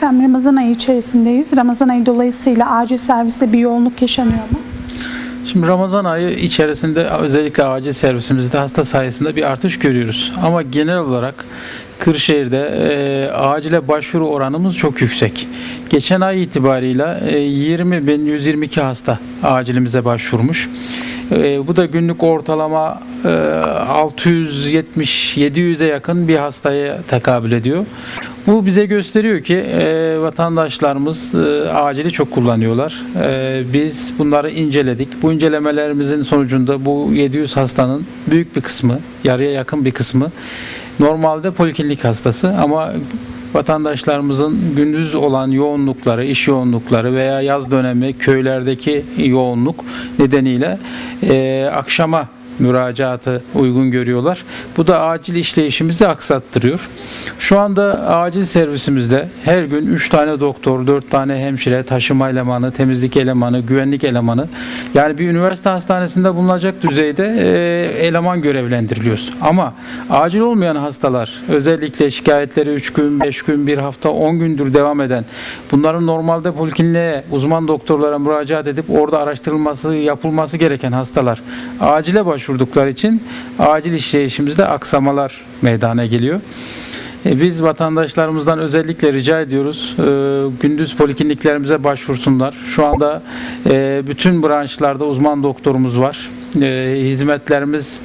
Efendim Ramazan ayı içerisindeyiz. Ramazan ayı dolayısıyla acil serviste bir yoğunluk yaşanıyor mu? Şimdi Ramazan ayı içerisinde özellikle acil servisimizde hasta sayısında bir artış görüyoruz. Ama genel olarak Kırşehir'de e, acile başvuru oranımız çok yüksek. Geçen ay itibarıyla e, 20 bin 122 hasta acilimize başvurmuş. E, bu da günlük ortalama e, 670-700'e yakın bir hastaya tekabül ediyor. Bu bize gösteriyor ki e, vatandaşlarımız e, acili çok kullanıyorlar. E, biz bunları inceledik. Bu incelemelerimizin sonucunda bu 700 hastanın büyük bir kısmı, yarıya yakın bir kısmı normalde poliklinik hastası ama vatandaşlarımızın gündüz olan yoğunlukları, iş yoğunlukları veya yaz dönemi köylerdeki yoğunluk nedeniyle e, akşama müracaatı uygun görüyorlar. Bu da acil işleyişimizi aksattırıyor. Şu anda acil servisimizde her gün 3 tane doktor, 4 tane hemşire, taşıma elemanı, temizlik elemanı, güvenlik elemanı yani bir üniversite hastanesinde bulunacak düzeyde e, eleman görevlendiriliyoruz. Ama acil olmayan hastalar özellikle şikayetleri 3 gün, 5 gün, 1 hafta, 10 gündür devam eden bunların normalde polikliniğe uzman doktorlara müracaat edip orada araştırılması, yapılması gereken hastalar acile başvurdukları için acil işleyişimizde aksamalar meydana geliyor. E, Biz vatandaşlarımızdan özellikle rica ediyoruz e, gündüz polikliniklerimize başvursunlar. Şu anda e, bütün branşlarda uzman doktorumuz var. Hizmetlerimiz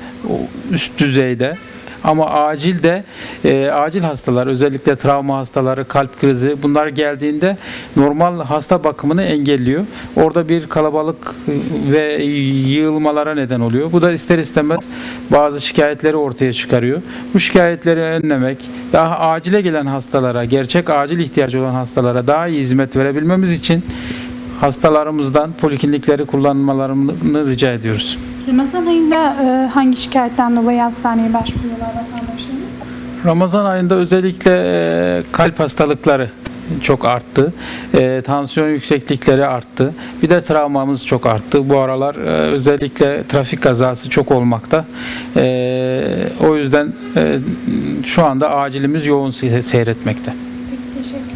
üst düzeyde. Ama acil de e, acil hastalar özellikle travma hastaları, kalp krizi bunlar geldiğinde normal hasta bakımını engelliyor. Orada bir kalabalık e, ve yığılmalara neden oluyor. Bu da ister istemez bazı şikayetleri ortaya çıkarıyor. Bu şikayetleri önlemek, daha acile gelen hastalara, gerçek acil ihtiyacı olan hastalara daha iyi hizmet verebilmemiz için hastalarımızdan poliklinikleri kullanmalarını rica ediyoruz. Ramazan ayında e, hangi şikayetten dolayı hastaneye başvuruyorlar vatandaşlarımız? Ramazan ayında özellikle e, kalp hastalıkları çok arttı. E, tansiyon yükseklikleri arttı. Bir de travmamız çok arttı. Bu aralar e, özellikle trafik kazası çok olmakta. E, o yüzden e, şu anda acilimiz yoğun se- seyretmekte. Peki, teşekkür